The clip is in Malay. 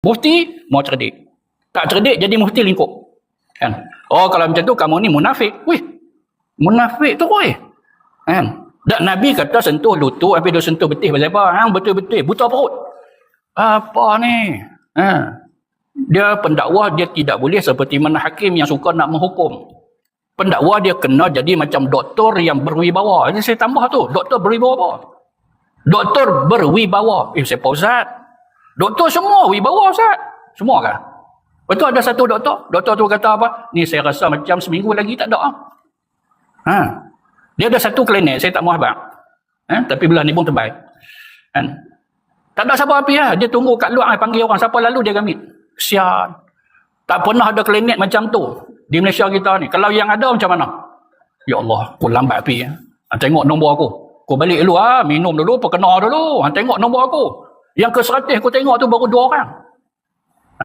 Mufti, mau cerdik. Tak cerdik, jadi mufti lingkup. Kan? Oh, kalau macam tu, kamu ni munafik. Wih, munafik tu, weh. Kan? Dan Nabi kata sentuh lutut, habis dia sentuh betih. Pasal apa? Ha, betul-betul. Buta perut. Apa ni? Ha. Dia pendakwah, dia tidak boleh seperti mana hakim yang suka nak menghukum. Pendakwah dia kena jadi macam doktor yang berwibawa. Jadi saya tambah tu, doktor berwibawa apa? Doktor berwibawa. Eh, saya Ustaz. Doktor semua wibawa Ustaz. Semua kan? Betul ada satu doktor. Doktor tu kata apa? Ni saya rasa macam seminggu lagi tak ada. ah. Ha. Dia ada satu klinik, saya tak mau abang. Ha? Tapi belah ni pun terbaik. Kan? Tak ada siapa api lah. Dia tunggu kat luar, panggil orang. Siapa lalu dia ambil. Kesian. Tak pernah ada klinik macam tu. Di Malaysia kita ni. Kalau yang ada macam mana? Ya Allah, aku lambat api. Ya. Ha, tengok nombor aku. Aku balik dulu ah, minum dulu, perkena dulu. Ha, tengok nombor aku. Yang ke 100 aku tengok tu baru dua orang.